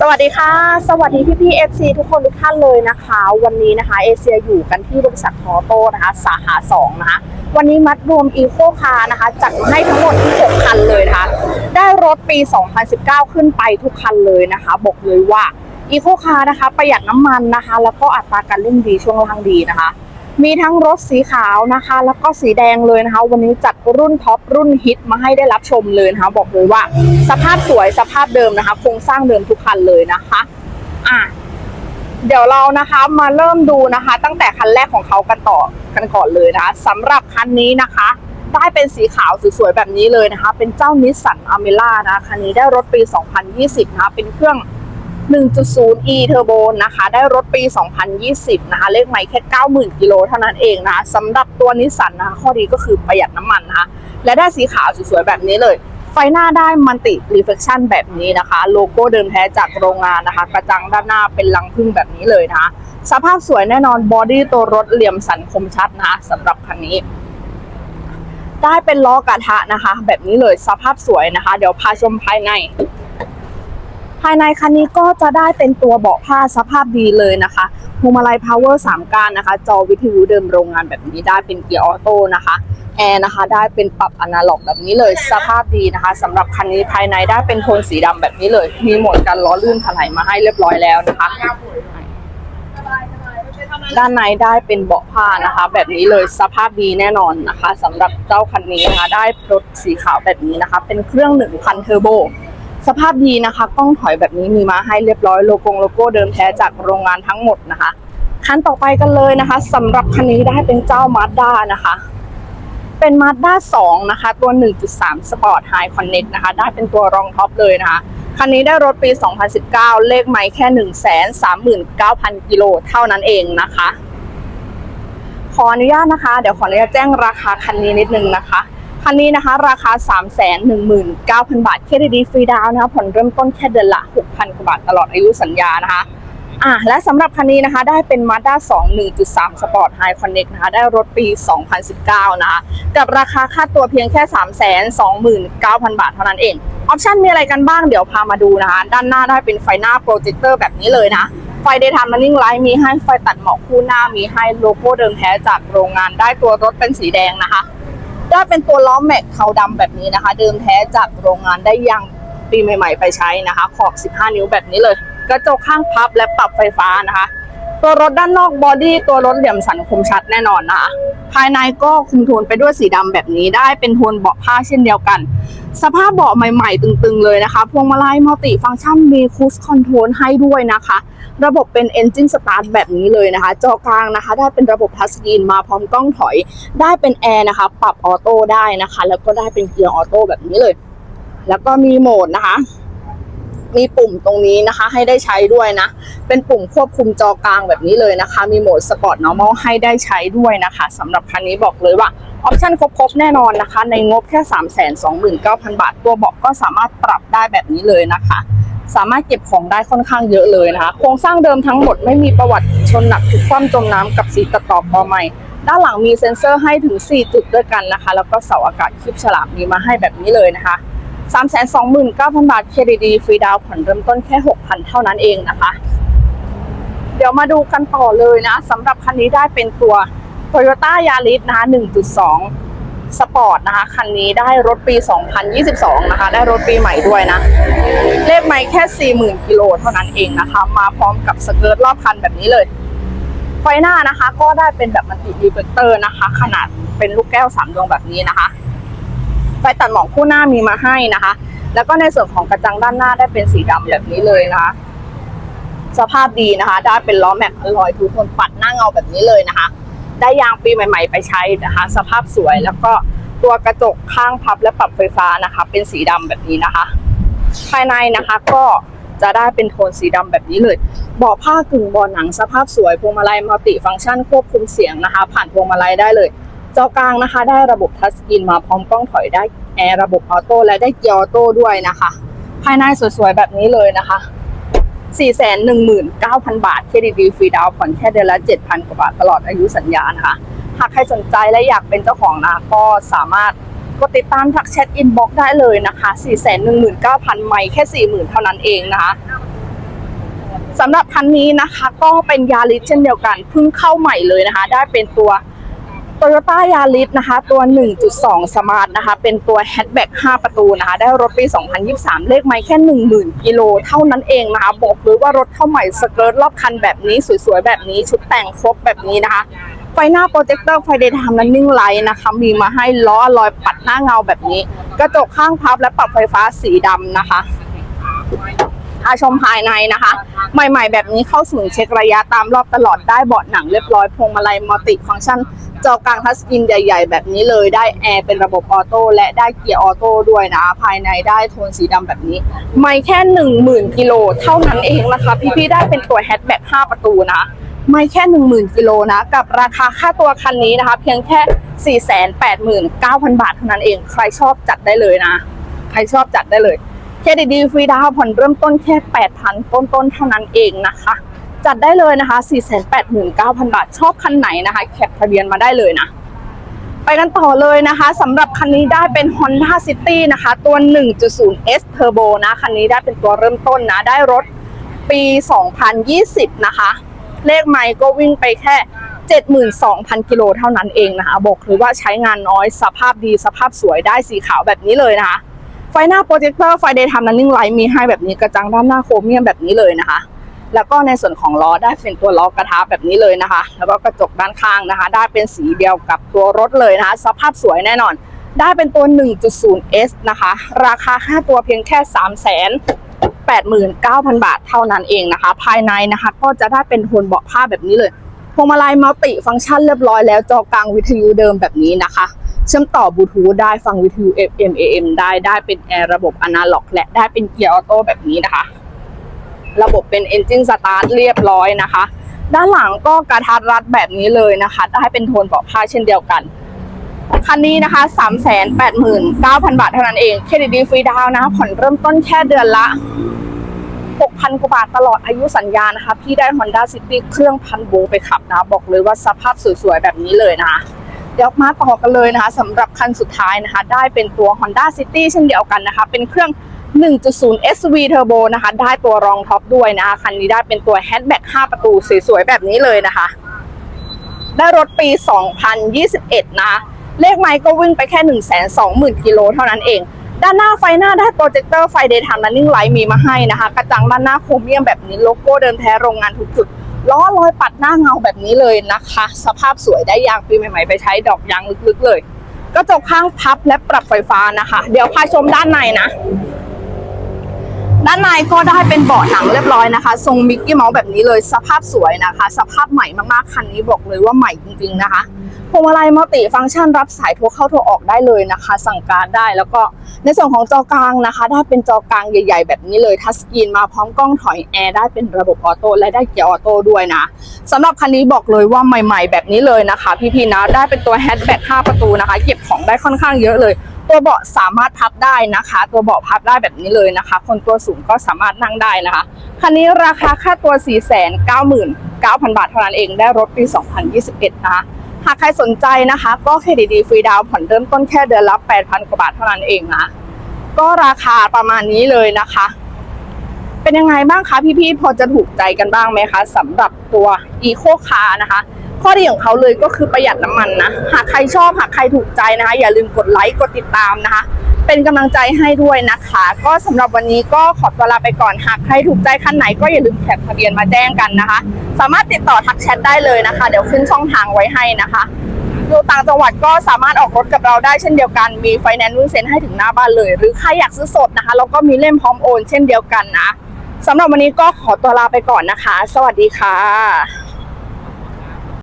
สวัสดีค่ะ สวัสดีพี่พี่เอฟซีทุกคนทุกท่านเลยนะคะ วันนี้นะคะเอเชียอยู่กันที่บริษัททอโต้นะคะ สาขา2นะคะ วันนี้มัดรวมอีโคคาร์นะคะ จัดให้ทั้งหมดที่6คันเลยนะคะ ได้รถปี 2019 ขึ้นไปทุกคันเลยนะคะ บอกเลยว่าอีโคคาร์นะคะ ประหยัดน้ำมันนะคะ แล้วก็อัตราการเร่งดีช่วงล่างดีนะคะ มีทั้งรถสีขาวนะคะ แล้วก็สีแดงเลยนะคะ วันนี้จัดรุ่นท็อปรุ่นฮิตมาให้ได้รับชมเลยนะคะ บอกเลยว่า สภาพสวยสภาพเดิมนะคะ โครงสร้างเดิมทุกคันเลยนะคะอะเดี๋ยวเรานะคะมาเริ่มดูนะคะ ตั้งแต่คันแรกของเขากันต่อกันก่อนเลยนะคะสำหรับคันนี้นะคะ ได้เป็นสีขาวสวยๆแบบนี้เลยนะคะ เป็นเจ้านิสสันอเมล่านะคันนี้ได้รถปี 2020 นะคะเป็นเครื่อง 1.0e Turbo นะคะ ได้รถปี 2020 นะคะ เลขใหม่แค่ 90,000 กิโลเท่านั้นเองนะคะสำหรับตัวนิสสันนะคะ ข้อดีก็คือประหยัดน้ำมันนะคะ และได้สีขาวสวยๆแบบนี้เลย ไฟหน้าได้มันติรีเฟ c ชันแบบนี้นะคะ โลโก้เดิมแท้จากโรงงานนะคะ กระจังด้านหน้าเป็นลังพึ่งแบบนี้เลยนะคะ สภาพสวยแน่นอน บอดี้ตัวรถเหลี่ยมสันคมชัดนะคะสำหรับคันนี้ได้เป็นล้อกระทะนะคะ แบบนี้เลยสภาพสวยนะคะ เดี๋ยวพาชมภายใน ภายในคันนี้ก็จะได้เป็นตัวเบาะผ้าสภาพดีเลยนะคะพวงมาลัยพาวเวอร์3ก้ารนะคะ จอวิทยุเดิมโรงงานแบบนี้ได้เป็นเกียร์ออโต้นะคะแอร์นะคะได้เป็นปรับอนาล็อกแบบนี้เลยสภาพดีนะคะสำหรับคันนี้ภายในได้เป็นโทนสีดำแบบนี้เลย มีโหมดกันล้อลื่นถลายมาให้เรียบร้อยแล้วนะคะด้านในได้เป็นเบาะผ้านะคะ แบบนี้เลยสภาพดีแน่นอนนะคะสำหรับเจ้าคันนี้นะคะ ได้รถสีขาวแบบนี้นะคะ เป็นเครื่อง1,000เทอร์โบ สภาพดีนะคะ กล้องถอยแบบนี้มีมาให้เรียบร้อยโลโก้โลโก้เดิมแท้จากโรงงานทั้งหมดนะคะ คันต่อไปกันเลยนะคะสำหรับคันนี้ได้เป็นเจ้ามาสด้านะคะ เป็นมาสด้า2นะคะ ตัว 1.3 Sport High Connect นะคะ ได้เป็นตัวรองท็อปเลยนะคะ คันนี้ได้รถปี 2019 เลขไมล์แค่ 139,000 กิโลเท่านั้นเองนะคะ ขออนุญาตนะคะ เดี๋ยวขออนุญาตแจ้งราคาคันนี้นิดนึงนะคะ คันนี้นะคะ ราคา 319,000 บาทเครดิตฟรีดาวนะคะผ่อนเริ่มต้นแค่เดือนละ 6,000 กว่าบาทตลอดอายุสัญญานะคะอะและสำหรับคันนี้นะคะได้เป็น Mazda 2 1.3 Sport High Connect นะคะได้รถปี 2019 นะคะกับราคาค่าตัวเพียงแค่ 329,000 บาทเท่านั้นเอง ออปชันมีอะไรกันบ้างเดี๋ยวพามาดูนะคะ ด้านหน้าได้เป็นไฟหน้าโปรเจคเตอร์แบบนี้เลยนะไฟ Daytime Running Light มีให้ไฟตัดหมอกคู่หน้ามีให้โลโก้เดิมแท้จากโรงงานได้ตัวรถเป็นสีแดงนะคะ ได้เป็นตัวล้อแม็กเทาดำแบบนี้นะคะ เดิมแท้จากโรงงานได้ยังปีใหม่ ๆ ไปใช้นะคะ ขอบ 15 นิ้วแบบนี้เลย กระจกข้างพับและปรับไฟฟ้านะคะ ตัวรถด้านนอกบอดี้ตัวรถเหลี่ยมสันคมชัดแน่นอนนะคะภายในก็คุมโทนไปด้วยสีดำแบบนี้ได้เป็นโทนเบาะผ้าเช่นเดียวกัน สภาพเบาะใหม่ๆ ตึงๆ เลยนะคะ พวงมาลัยมัลติฟังก์ชันมีคูสคอนโทรลให้ด้วยนะคะ ระบบเป็น Engine Start แบบนี้เลยนะคะ จอกลางนะคะ ได้เป็นระบบทัชสกรีนมาพร้อมกล้องถอย ได้เป็นแอร์นะคะ ปรับออโต้ได้นะคะ แล้วก็ได้เป็นเกียร์ออโต้แบบนี้เลย แล้วก็มีโหมดนะคะ มีปุ่มตรงนี้นะคะ ให้ได้ใช้ด้วยนะ เป็นปุ่มควบคุมจอกลางแบบนี้เลยนะคะ มีโหมดสปอร์ตนอร์มอลให้ได้ใช้ด้วยนะคะสำหรับคันนี้บอกเลยว่าออปชั่นครบๆแน่นอนนะคะ ในงบแค่ 329,000 บาท ตัวเบาะก็สามารถปรับได้แบบนี้เลยนะคะ สามารถเก็บของได้ค่อนข้างเยอะเลยนะคะ โครงสร้างเดิมทั้งหมดไม่มีประวัติชนหนักทุกความจมน้ำกับสีตัดต่อพอใหม่ด้านหลังมีเซ็นเซอร์ให้ถึง 4 จุดด้วยกันนะคะ แล้วก็เสาอากาศคลิปฉลามมีมาให้แบบนี้เลยนะคะ 329,000 บาทเครดิตดีฟรีดาวผ่อนเริ่มต้นแค่ 6,000 เท่านั้นเองนะคะ เดี๋ยวมาดูกันต่อเลยนะสำหรับคันนี้ได้เป็นตัว Toyota Yaris นะคะ 1.2 สปอร์ตนะคะ คันนี้ได้รถปี 2022 นะคะ ได้รถปีใหม่ด้วยนะ เลขไม่แค่ 40,000 กิโลเท่านั้นเองนะคะ มาพร้อมกับสเกิร์ตรอบคันแบบนี้เลย ไฟหน้านะคะ ก็ได้เป็นแบบมันติรีเฟลเตอร์นะคะ ขนาดเป็นลูกแก้วสามดวงแบบนี้นะคะ ไฟตัดหมอกคู่หน้ามีมาให้นะคะ แล้วก็ในส่วนของกระจังด้านหน้าได้เป็นสีดำแบบนี้เลยนะคะ สภาพดีนะคะ ได้เป็นล้อแม็กอลลอยทูโทนปัดหน้าเงาแบบนี้เลยนะคะ ได้ยางปีใหม่ ๆ ไปใช้นะคะ สภาพสวยแล้วก็ตัวกระจกข้างพับและปรับไฟฟ้านะคะ เป็นสีดำแบบนี้นะคะ ภายในนะคะก็จะได้เป็นโทนสีดำแบบนี้เลยเบาะผ้ากึ่งเบาะหนังสภาพสวยพวงมาลัยมัลติฟังก์ชันควบคุมเสียงนะคะ ผ่านพวงมาลัยได้เลย จอกลางนะคะ ได้ระบบทัชสกรีนมาพร้อมกล้องถอยได้แอร์ระบบออโต้และได้เกียร์ออโต้ด้วยนะคะ ภายในสวยๆ แบบนี้เลยนะคะ 419,000 บาท เครดิตดีฟรีดาวน์ผ่อนแค่เดือนละ 7,000 กว่าบาทตลอดอายุสัญญานะคะ หากใครสนใจและอยากเป็นเจ้าของนะ ก็สามารถกดติดตามทักแชทอินบ็อกได้เลยนะคะ 419,000 ไม่แค่ 40,000 เท่านั้นเองนะคะสำหรับคันนี้นะคะก็เป็นยาริสเช่นเดียวกันเพิ่งเข้าใหม่เลยนะคะ ได้เป็นตัว โตโยต้ายาริสนะคะ ตัว 1.2 สมาร์ทนะคะ เป็นตัวแฮชแบ็ก5 ประตูนะคะ ได้รถปี 2023 เลขไม่แค่ 10,000 กิโลเท่านั้นเองนะคะ บอกเลยว่ารถเข้าใหม่สเกิร์ตรอบคันแบบนี้ สวยๆ แบบนี้ ชุดแต่งครบแบบนี้นะคะ ไฟหน้าโปรเจคเตอร์ไฟเดย์ไทม์และนิ่งไลท์นะคะ มีมาให้ล้อลอยปัดหน้าเงาแบบนี้ กระจกข้างพับและปรับไฟฟ้าสีดำนะคะ อาชมภายในนะคะ ใหม่ ๆ แบบนี้เข้าศูนย์เช็คระยะตามรอบตลอดได้เบาะหนังเรียบร้อยพวงมาลัยมัลติฟังก์ชันจอกลางทัชสกรีนใหญ่ ๆ แบบนี้เลยได้แอร์เป็นระบบออโต้และได้เกียร์ออโต้ด้วยนะ ภายในได้โทนสีดำแบบนี้ ไม่แค่ 10,000กิโลเท่านั้นเองนะคะพี่ๆได้เป็นตัวแฮชแบ็ก5ประตูนะไม่แค่ 10,000กิโลนะ กับราคาค่าตัวคันนี้นะคะ เพียงแค่ 489,000 บาทเท่านั้นเอง ใครชอบจัดได้เลยนะ ใครชอบจัดได้เลย เครดิตดีฟรีดาวผ่อนเริ่มต้นแค่8,000ต้นๆเท่านั้นเองนะคะ จัดได้เลยนะคะ 489,000 บาท ชอบคันไหนนะคะ แคปทะเบียนมาได้เลยนะ ไปกันต่อเลยนะคะสำหรับคันนี้ได้เป็น Honda City นะคะ ตัว 1.0S Turbo นะ คันนี้ได้เป็นตัวเริ่มต้นนะ ได้รถปี 2020 นะคะ เลขไมล์ก็วิ่งไปแค่72,000 กิโลเท่านั้นเองนะคะ บอกเลยว่าใช้งานน้อยสภาพดีสภาพสวยได้สีขาวแบบนี้เลยนะคะ ไฟหน้าโปรเจคเตอร์ไฟเดย์ทำนันนิ่งไลท์มีให้แบบนี้กระจังด้านหน้าโครเมียมแบบนี้เลยนะคะ แล้วก็ในส่วนของล้อได้เป็นตัวล้อกระทะแบบนี้เลยนะคะ แล้วก็กระจกด้านข้างนะคะ ได้เป็นสีเดียวกับตัวรถเลยนะคะ สภาพสวยแน่นอน ได้เป็นตัว 1.0S นะคะ ราคาค่าตัวเพียงแค่3 8 9 0 0 0 บาทเท่านั้นเองนะคะ ภายในนะคะ ก็จะได้เป็นโทนเบาะผ้าแบบนี้เลยพวงมาลัยมัลติฟังก์ชันเรียบร้อยแล้วจอกลางวิทยุเดิมแบบนี้นะคะ ชื่อมต่อบลูทูธได้ฟังวิทยุ FM AM ได้ได้เป็นแอร์ระบบอนาล็อก และได้เป็นเกียร์ออโต้แบบนี้นะคะ ระบบเป็น Engine Start เรียบร้อยนะคะ ด้านหลังก็กระทัดรัดแบบนี้เลยนะคะได้เป็นโทนเบาะผ้าเช่นเดียวกันคันนี้นะคะ 389,000 บาทเท่านั้นเอง เครดิตดีฟรีดาวนะคะผ่อนเริ่มต้นแค่เดือนละ 6,000 กว่าบาทตลอดอายุสัญญานะคะ พี่ได้ Honda City เครื่องพันโวลต์ไปขับนะ บอกเลยว่าสภาพสวยๆ แบบนี้เลยนะคะ เดี๋ยวมาต่อกันเลยนะคะสำหรับคันสุดท้ายนะคะ ได้เป็นตัว Honda City เช่นเดียวกันนะคะ เป็นเครื่อง 1.0 SV Turbo นะคะ ได้ตัวรองท็อปด้วยนะคะ คันนี้ได้เป็นตัว Hatchback 5ประตูสวยๆ แบบนี้เลยนะคะ ได้รถปี 2021 นะ เลขไมล์ก็วิ่งไปแค่ 120,000 กิโลเท่านั้นเอง ด้านหน้าไฟหน้าได้โปรเจคเตอร์ไฟเดย์ไทม์และนิ่งไลท์มีมาให้นะคะ กระจังด้านหน้าโครเมียมแบบนี้โลโก้เดิมแท้โรงงานทุกจุด ล้อลอยปัดหน้าเงาแบบนี้เลยนะคะ สภาพสวยได้ยางปีใหม่ๆไปใช้ดอกยางลึกๆเลยกระจกข้างพับและปรับไฟฟ้านะคะ เดี๋ยวพาชมด้านในนะ ด้านในก็ได้เป็นเบาะหนังเรียบร้อยนะคะ ทรงมิกกี้เมาส์แบบนี้เลยสภาพสวยนะคะ สภาพใหม่มากๆคันนี้บอกเลยว่าใหม่จริงๆนะคะ พวงมาลัยมัลติฟังก์ชันรับสายโทรเข้าโทรออกได้เลยนะคะ สั่งการได้แล้วก็ในส่วนของจอกลางนะคะ ได้เป็นจอกลางใหญ่ ๆ แบบนี้เลยทัชสกรีนมาพร้อมกล้องถอยแอร์ได้เป็นระบบออโต้และได้เกียร์ออโต้ด้วยนะสำหรับคันนี้บอกเลยว่าใหม่ ๆ แบบนี้เลยนะคะ พี่ๆนะได้เป็นตัวแฮชแบ็ก5ประตูนะคะ เก็บของได้ค่อนข้างเยอะเลย ตัวเบาะสามารถพับได้นะคะ ตัวเบาะพับได้แบบนี้เลยนะคะ คนตัวสูงก็สามารถนั่งได้นะคะคันนี้ราคาค่าตัว 499,000 บาทเท่านั้นเองได้รถปี 2021 นะคะ หากใครสนใจนะคะ ก็เครดิตดีฟรีดาวน์ผ่อนเริ่มต้นแค่เดือนละ8,000กว่าบาทเท่านั้นเองนะ ก็ราคาประมาณนี้เลยนะคะ เป็นยังไงบ้างคะพี่ๆพอจะถูกใจกันบ้างไหมคะสำหรับตัวอีโคคาร์นะคะ ข้อดีของเขาเลยก็คือประหยัดน้ำมันนะ หากใครชอบหากใครถูกใจนะคะ อย่าลืมกดไลค์กดติดตามนะคะ เป็นกำลังใจให้ด้วยนะคะ ก็สำหรับวันนี้ก็ขอตัวลาไปก่อนหากใครถูกใจคันไหนก็อย่าลืมแคปทะเบียนมาแจ้งกันนะคะ สามารถติดต่อทักแชทได้เลยนะคะ เดี๋ยวขึ้นช่องทางไว้ให้นะคะอยู่ต่างจังหวัดก็สามารถออกรถกับเราได้เช่นเดียวกัน มีไฟแนนซ์รุ่นเซ็นให้ถึงหน้าบ้านเลย หรือใครอยากซื้อสดนะคะเราก็มีเล่มพร้อมโอน เช่นเดียวกันนะสำหรับวันนี้ก็ขอตัวลาไปก่อนนะคะ สวัสดีค่ะ